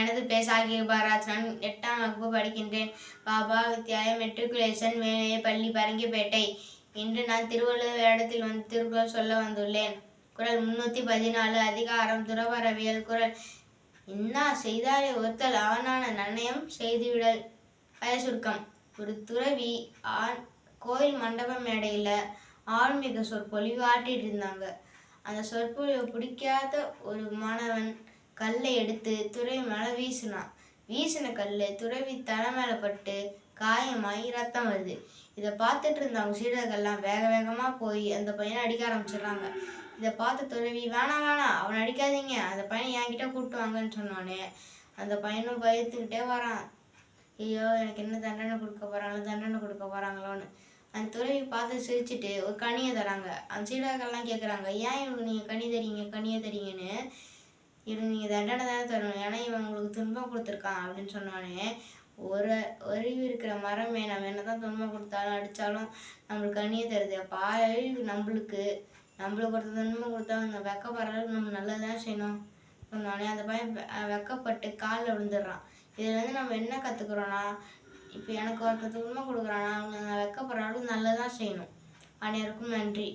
எனது பேர் சாகிர் பாராஜ் நான் எட்டாம் வகுப்பு படிக்கின்றேன். பாபா வித்யாலயம் மெட்ரிகுலேஷன் மேலே பள்ளி பரங்கிப்பேட்டை. இன்று நான் திருவள்ளுவர் இடத்தில் வந்து திருக்குறள் சொல்ல வந்துள்ளேன். குரல் முன்னூற்றி பதினாலு அதிகாரம் துறவரவியல் குரல். இன்னா செய்தாரே ஒருத்தல் ஆணான நன்னயம் செய்துவிடல். பய சுருக்கம் ஒரு துறவி ஆண் கோயில் மண்டப மேடையில் ஆன்மீக சொற்பொழிவு ஆட்டிட்டு இருந்தாங்க அந்த சொற்பொழிவை பிடிக்காத ஒரு மாணவன் கல்லை எடுத்து துறவி மேலே வீசினான். வீசின கல் துறவி தலை மேலே பட்டு காயமாகி ரத்தம் வருது. இதை பார்த்துட்டு இருந்தவங்க சீடர்கள்லாம் வேக வேகமாக போய் அந்த பையனை அடிக்க ஆரம்பிச்சிடுறாங்க. இதை பார்த்து துறவி வேணாம் வேணாம் அவனை அடிக்காதீங்க. அந்த பையனை என்கிட்ட கூப்பிட்டு வாங்கன்னு சொன்னோடனே அந்த பையனும் பயத்துக்கிட்டே வரான். ஐயோ எனக்கு என்ன தண்டனை கொடுக்க போகிறாங்களோ தண்டனை கொடுக்க போகிறாங்களோன்னு அந்த துறவி பார்த்து சிரிச்சுட்டு ஒரு கனியை தராங்க. அந்த சீடர்கள்லாம் கேட்குறாங்க ஏன் இவனுக்கு நீங்கள் கனி தரீங்க கனியை தரீங்கன்னு? இது நீங்கள் தண்டனை தானே தரணும். ஏன்னா இவன் உங்களுக்கு துன்பம் கொடுத்துருக்கான் அப்படின்னு சொன்னோடனே ஒரு அறிவு இருக்கிற மரமே நம்ம என்ன தான் துன்பம் கொடுத்தாலும் அடித்தாலும் நம்மளுக்கு கனியை தருது. அப்போ அறிவு நம்மளுக்கு நம்மளுக்கு ஒருத்தர் துன்பம் கொடுத்தா அந்த வெக்கப்படுற அளவுக்கு நம்ம நல்லது தான் செய்யணும் சொன்னோடனே அந்த பையன் வெ- வெக்கப்பட்டு காலில் விழுந்துடுறான். இதுலேருந்து நம்ம என்ன கற்றுக்குறோன்னா இப்போ எனக்கு ஒருத்தர் துன்பம் கொடுக்குறான்னா அவங்க வெக்கப்படுற அளவுக்கு நல்லதான் செய்யணும். அனைவருக்கும் நன்றி.